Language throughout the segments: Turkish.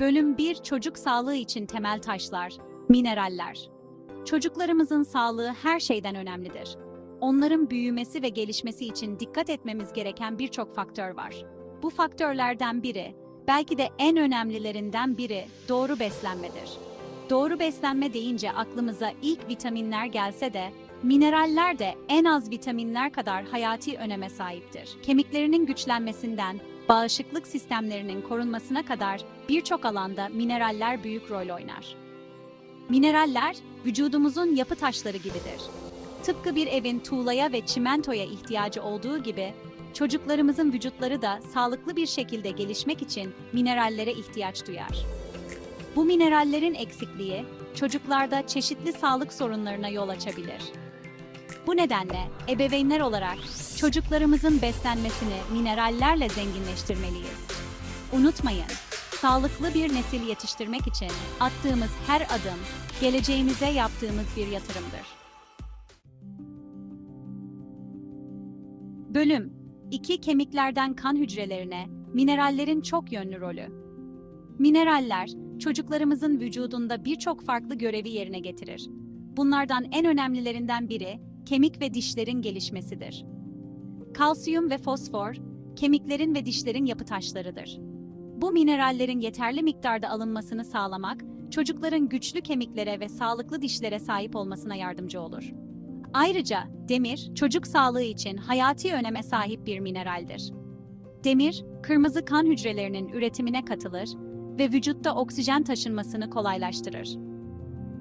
Bölüm 1 Çocuk sağlığı için temel taşlar, mineraller. Çocuklarımızın sağlığı her şeyden önemlidir. Onların büyümesi ve gelişmesi için dikkat etmemiz gereken birçok faktör var. Bu faktörlerden biri, belki de en önemlilerinden biri doğru beslenmedir. Doğru beslenme deyince aklımıza ilk vitaminler gelse de mineraller de en az vitaminler kadar hayati öneme sahiptir. Kemiklerinin güçlenmesinden bağışıklık sistemlerinin korunmasına kadar birçok alanda mineraller büyük rol oynar. Mineraller vücudumuzun yapı taşları gibidir. Tıpkı bir evin tuğlaya ve çimentoya ihtiyacı olduğu gibi çocuklarımızın vücutları da sağlıklı bir şekilde gelişmek için minerallere ihtiyaç duyar. Bu minerallerin eksikliği çocuklarda çeşitli sağlık sorunlarına yol açabilir. Bu nedenle ebeveynler olarak çocuklarımızın beslenmesini minerallerle zenginleştirmeliyiz. Unutmayın, sağlıklı bir nesil yetiştirmek için attığımız her adım geleceğimize yaptığımız bir yatırımdır. Bölüm 2 Kemiklerden kan hücrelerine minerallerin çok yönlü rolü. Mineraller çocuklarımızın vücudunda birçok farklı görevi yerine getirir. Bunlardan en önemlilerinden biri kemik ve dişlerin gelişmesidir. Kalsiyum ve fosfor, kemiklerin ve dişlerin yapı taşlarıdır. Bu minerallerin yeterli miktarda alınmasını sağlamak, çocukların güçlü kemiklere ve sağlıklı dişlere sahip olmasına yardımcı olur. Ayrıca demir, çocuk sağlığı için hayati öneme sahip bir mineraldir. Demir, kırmızı kan hücrelerinin üretimine katılır ve vücutta oksijen taşınmasını kolaylaştırır.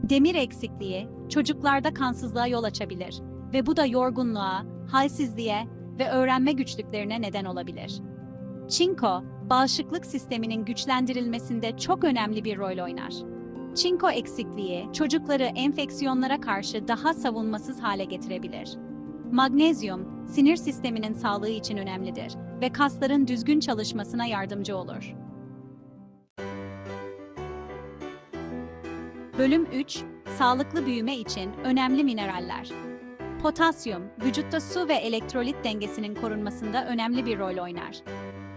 Demir eksikliği çocuklarda kansızlığa yol açabilir ve bu da yorgunluğa, halsizliğe ve öğrenme güçlüklerine neden olabilir. Çinko, bağışıklık sisteminin güçlendirilmesinde çok önemli bir rol oynar. Çinko eksikliği çocukları enfeksiyonlara karşı daha savunmasız hale getirebilir. Magnezyum, sinir sisteminin sağlığı için önemlidir ve kasların düzgün çalışmasına yardımcı olur. Bölüm 3 Sağlıklı büyüme için önemli mineraller. Potasyum, vücutta su ve elektrolit dengesinin korunmasında önemli bir rol oynar.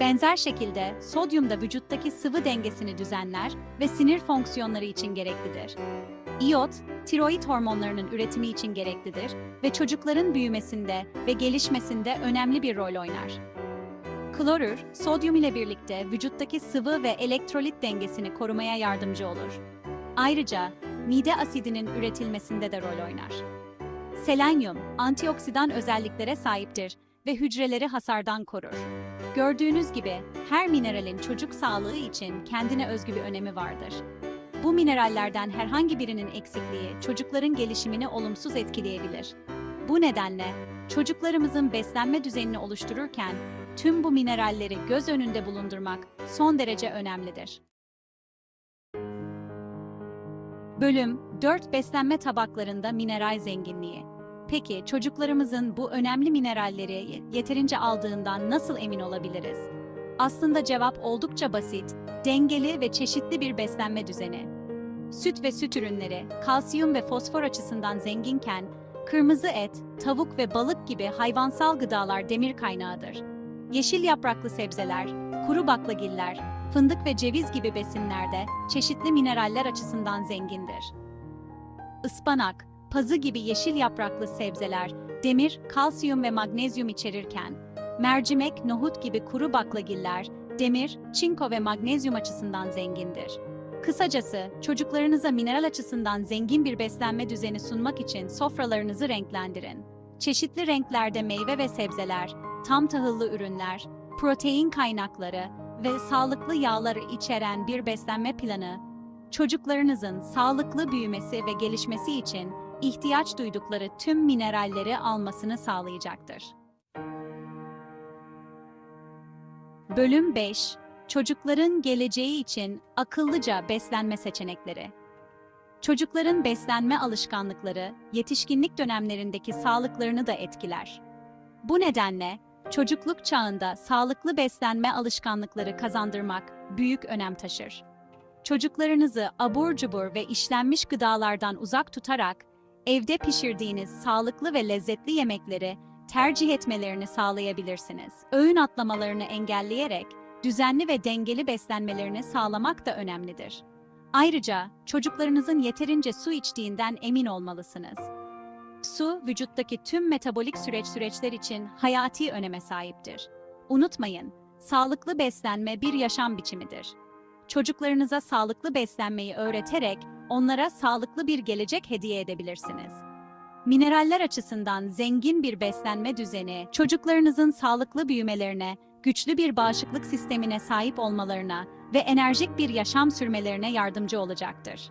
Benzer şekilde sodyum da vücuttaki sıvı dengesini düzenler ve sinir fonksiyonları için gereklidir. İyot, tiroid hormonlarının üretimi için gereklidir ve çocukların büyümesinde ve gelişmesinde önemli bir rol oynar. Klorür, sodyum ile birlikte vücuttaki sıvı ve elektrolit dengesini korumaya yardımcı olur. Ayrıca mide asidinin üretilmesinde de rol oynar. Selenyum, antioksidan özelliklere sahiptir ve hücreleri hasardan korur. Gördüğünüz gibi her mineralin çocuk sağlığı için kendine özgü bir önemi vardır. Bu minerallerden herhangi birinin eksikliği çocukların gelişimini olumsuz etkileyebilir. Bu nedenle çocuklarımızın beslenme düzenini oluştururken tüm bu mineralleri göz önünde bulundurmak son derece önemlidir. Bölüm 4 Beslenme tabaklarında mineral zenginliği. Peki çocuklarımızın bu önemli mineralleri yeterince aldığından nasıl emin olabiliriz? Aslında cevap oldukça basit, dengeli ve çeşitli bir beslenme düzeni. Süt ve süt ürünleri kalsiyum ve fosfor açısından zenginken, kırmızı et, tavuk ve balık gibi hayvansal gıdalar demir kaynağıdır. Yeşil yapraklı sebzeler, kuru baklagiller, fındık ve ceviz gibi besinlerde çeşitli mineraller açısından zengindir. Ispanak, pazı gibi yeşil yapraklı sebzeler demir, kalsiyum ve magnezyum içerirken, mercimek, nohut gibi kuru baklagiller demir, çinko ve magnezyum açısından zengindir. Kısacası, çocuklarınıza mineral açısından zengin bir beslenme düzeni sunmak için sofralarınızı renklendirin. Çeşitli renklerde meyve ve sebzeler, tam tahıllı ürünler, protein kaynakları ve sağlıklı yağları içeren bir beslenme planı, çocuklarınızın sağlıklı büyümesi ve gelişmesi için ihtiyaç duydukları tüm mineralleri almasını sağlayacaktır. Bölüm 5 Çocukların geleceği için akıllıca beslenme seçenekleri. Çocukların beslenme alışkanlıkları yetişkinlik dönemlerindeki sağlıklarını da etkiler. Bu nedenle çocukluk çağında sağlıklı beslenme alışkanlıkları kazandırmak büyük önem taşır. Çocuklarınızı abur cubur ve işlenmiş gıdalardan uzak tutarak evde pişirdiğiniz sağlıklı ve lezzetli yemekleri tercih etmelerini sağlayabilirsiniz. Öğün atlamalarını engelleyerek düzenli ve dengeli beslenmelerini sağlamak da önemlidir. Ayrıca çocuklarınızın yeterince su içtiğinden emin olmalısınız. Su, vücuttaki tüm metabolik süreç süreçler için hayati öneme sahiptir. Unutmayın, sağlıklı beslenme bir yaşam biçimidir. Çocuklarınıza sağlıklı beslenmeyi öğreterek onlara sağlıklı bir gelecek hediye edebilirsiniz. Mineraller açısından zengin bir beslenme düzeni, çocuklarınızın sağlıklı büyümelerine, güçlü bir bağışıklık sistemine sahip olmalarına ve enerjik bir yaşam sürmelerine yardımcı olacaktır.